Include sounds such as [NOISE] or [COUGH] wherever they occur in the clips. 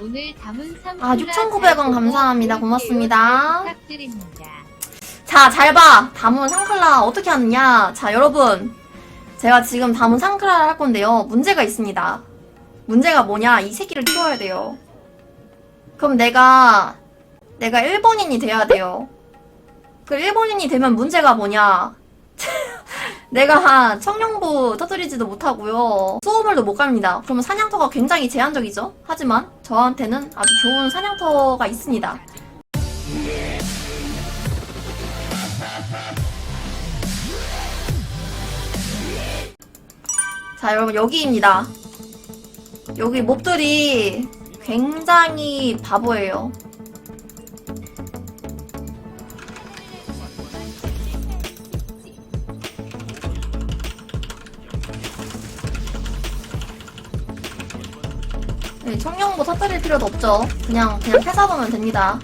오늘 담은 상 아, 6,900원 감사합니다. 고맙습니다. 부탁드립니다. 자, 잘 봐. 다문 상클라 어떻게 하느냐. 자, 여러분. 제가 지금 다문 상클라를 할 건데요. 문제가 있습니다. 문제가 뭐냐. 이 새끼를 키워야 돼요. 그럼 내가, 내가 일본인이 돼야 돼요. 그 일본인이 되면 문제가 뭐냐. [LAUGHS] 내가 청룡부 터뜨리지도 못하고요. 수호물도 못 갑니다. 그러면 사냥터가 굉장히 제한적이죠. 하지만 저한테는 아주 좋은 사냥터가 있습니다. 자, 여러분, 여기입니다. 여기 몹들이 굉장히 바보예요. 네, 청룡부 터뜨릴 필요도 없죠. 그냥, 그냥 패사보면 됩니다.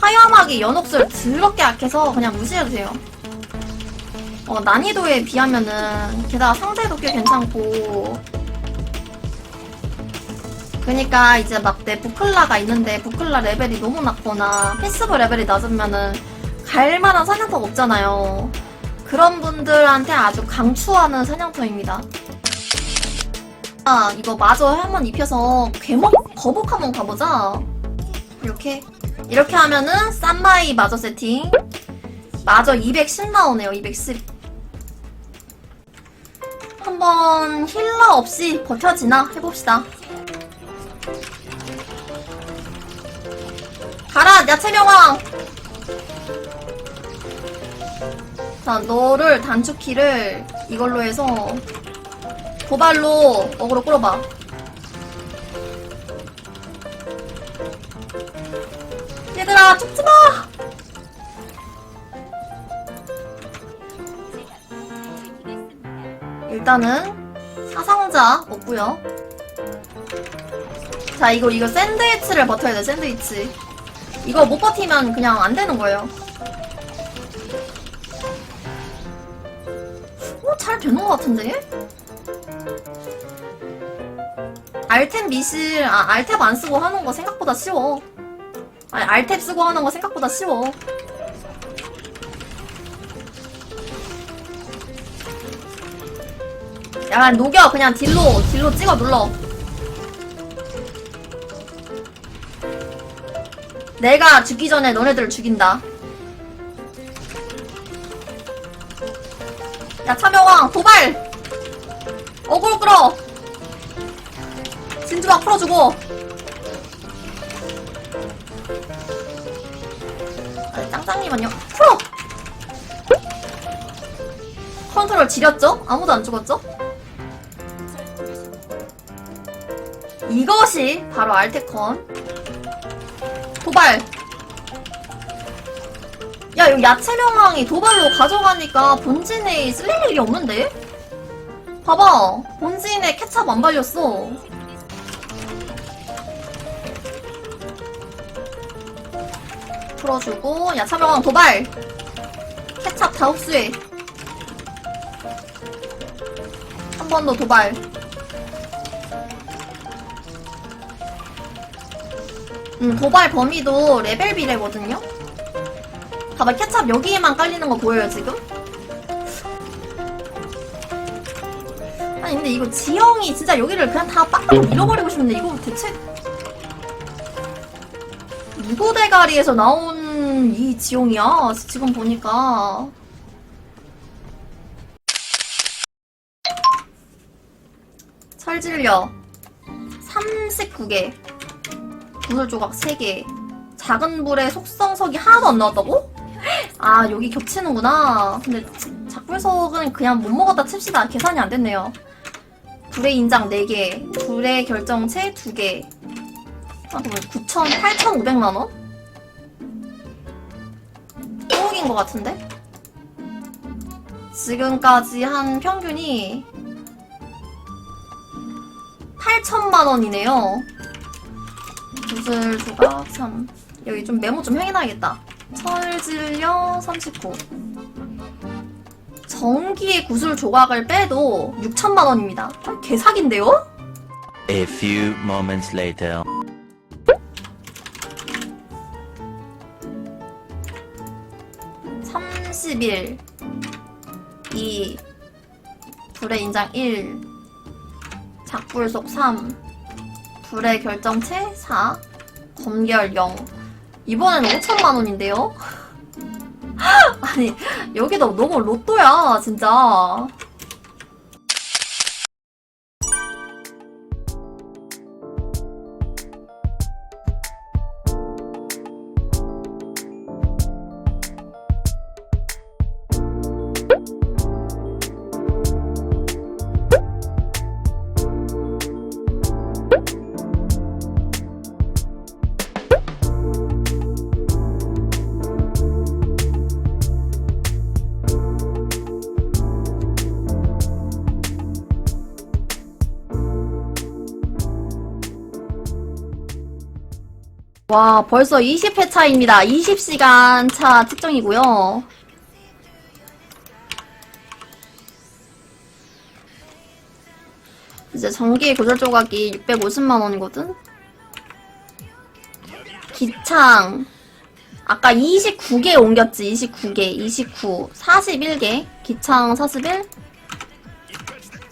하염하게 연옥술 더럽게 약해서 그냥 무시해도 돼요. 어, 난이도에 비하면은 게다가 상대도 꽤 괜찮고 그니까 이제 막 내 부클라가 있는데 부클라 레벨이 너무 낮거나 패스브 레벨이 낮으면은 갈만한 사냥터가 없잖아요. 그런 분들한테 아주 강추하는 사냥터입니다. 아 이거 마저 한번 입혀서 괴목 거북 한번 가보자. 이렇게 이렇게 하면은 쌈마이 마저 세팅 마저 210 나오네요 210 한번 힐러 없이 버텨지나 해봅시다 가라 야채명왕. 자 너를 단축키를 이걸로 해서 도발로 어그로 끌어봐. 얘들아 죽지마! 일단은 사상자 없고요. 자 이거 이거 샌드위치를 버텨야 돼 샌드위치 이거 못 버티면 그냥 안 되는 거예요 어? 잘 되는 것 같은데? 알템 미실 아 알템 안 쓰고 하는 거 생각보다 쉬워 아니 알탭 쓰고 하는 거 생각보다 쉬워. 야 녹여 그냥 딜로 딜로 찍어 눌러. 내가 죽기 전에 너네들을 죽인다. 야 차명왕 도발. 어그로 끌어. 진주막 풀어주고. 아, 짱짱님은요? 프로! 컨트롤 지렸죠? 아무도 안 죽었죠? 이것이 바로 알테컨 도발 야 여기 야채명왕이 도발로 가져가니까 본진에 쓸릴 일이 없는데? 봐봐. 본진에 케찹 안 발렸어. 풀어주고 야차명왕 도발. 케찹 다 흡수해. 한 번 더 도발 음 도발 범위도 레벨 비례거든요 봐봐 케찹 여기에만 깔리는 거 보여요 지금? 아니 근데 이거 지형이 진짜 여기를 그냥 다 빡빡 밀어버리고 싶은데 이거 대체 누구 대가리에서 나온 이 지용이야? 지금 보니까. 철질려. 39개. 구슬 조각 3개. 작은 불에 속성석이 하나도 안 나왔다고? 아, 여기 겹치는구나. 근데 작불석은 그냥 못 먹었다 칩시다. 계산이 안 됐네요. 불의 인장 4개. 불의 결정체 2개. 아, 그럼 9천, 8,500만원? 소옥인 것 같은데? 지금까지 한 평균이 8천만원이네요. 구슬 조각 3. 여기 좀 메모 좀 해놔야겠다. 철질려 39. 전기의 구슬 조각을 빼도 6천만 원입니다. 아, 개사기인데요? A few moments later. 31 2 불의 인장 1 작불속 3 불의 결정체 4 검결 0 이번에는 5천만 원인데요? [LAUGHS] 아니 여기도 너무 로또야 진짜 와 벌써 20회 차입니다 20시간 차 측정이고요 이제 전기 고절 조각이 650만 원이거든. 기창 아까 29개 옮겼지. 29개, 29, 41개. 기창 41.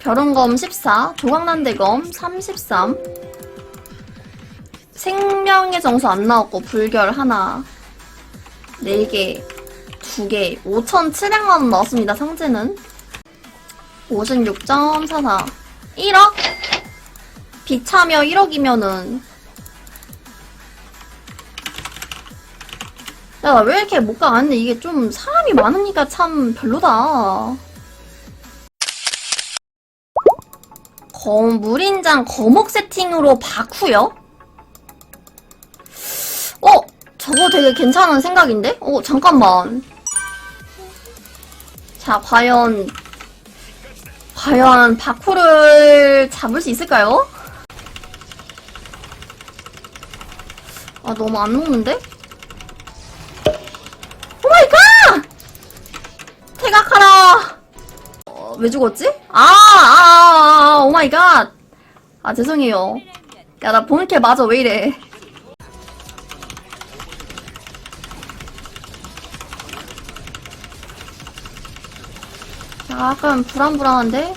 별은검 14, 조각난대검 33. 생명의 정수 안 나왔고 불결 하나. 4개, 2개, 5,700만 원 나왔습니다. 상제는 56.44. 1억? 비차며 1억이면은 야, 나 왜 이렇게 못 가? 아니, 이게 좀 사람이 많으니까 참 별로다. 검, 물인장 거목 세팅으로 바쿠요? 저거 되게 괜찮은 생각인데? 어, 잠깐만. 자, 과연 과연 바쿠를 잡을 수 있을까요? 아 너무 안 녹는데? 오마이갓! 태각하라! 어, 왜 죽었지? 아, 아, 아, 아, 오마이갓! 아 죄송해요. 야나 본캐 맞아 왜 이래? 약간 불안불안한데?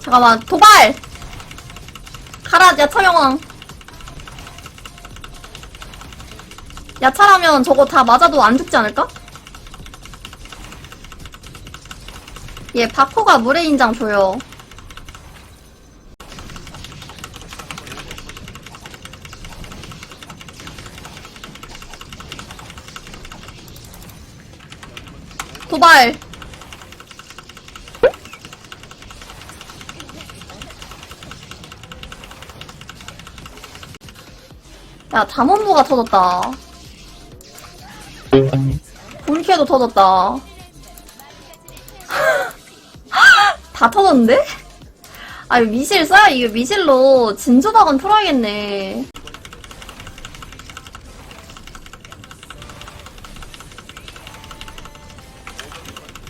잠깐만, 도발! 가라, 야 차명왕. 야차라면 저거 다 맞아도 안 죽지 않을까? 얘 바코가 물의 인장 줘요. 도발! 야, 담원부가 터졌다. 본캐도 터졌다. [LAUGHS] 다 터졌는데? 아, 이거 미실 써야, 이거 미실로 진주박은 풀어야겠네.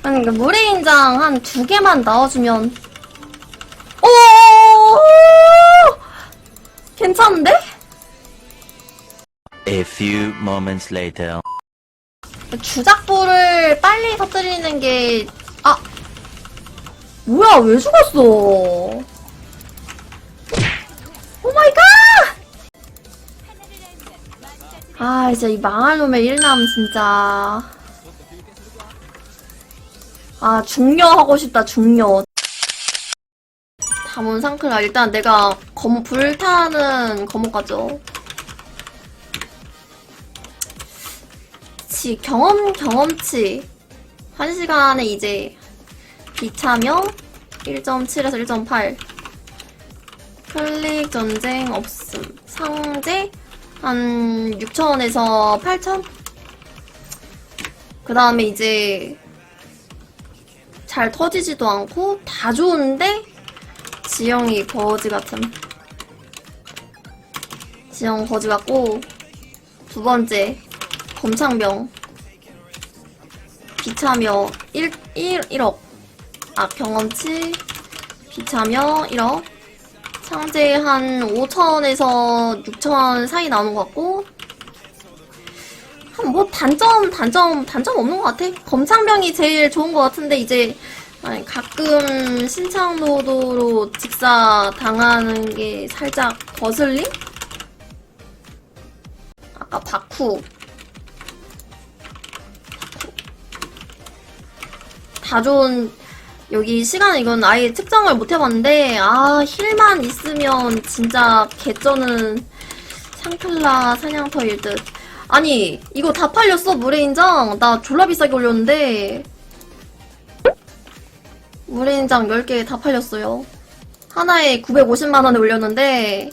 아니, 그 물의 인장 한 두 개만 나와주면. Few moments later. 주작부를 빨리 터뜨리는 게, 아! 뭐야, 왜 죽었어? 오 마이 갓! 아, 진짜 이 망할 놈의 일남, 진짜. 아, 중녀 하고 싶다, 중녀. 담원 상클라. 일단 내가 검, 불타는 검목 가죠. 치, 경험, 경험치. 한 시간에 이제 비차명 1.7에서 1.8. 클릭 전쟁 없음. 상제 한 6,000원에서 8,000? 그 다음에 이제 잘 터지지도 않고 다 좋은데 지형이 거지 같은. 지형 거지 같고 두 번째 검창병. 비참여 1, 1, 1억. 아 경험치. 비참여 1억. 상제 한 5천에서 6천 사이 나오는 것 같고. 한 뭐 단점 단점 단점 없는 것 같아. 검창병이 제일 좋은 것 같은데 이제 가끔 신창노도로 직사 당하는 게 살짝 거슬림? 아까 바쿠 다 좋은 여기 시간 이건 아예 측정을 못 해봤는데 아 힐만 있으면 진짜 개쩌는 샹클라 사냥터일 듯. 아니 이거 다 팔렸어 물의 인장. 나 졸라 비싸게 올렸는데. 물의 인장 10개 다 팔렸어요. 하나에 950만원에 올렸는데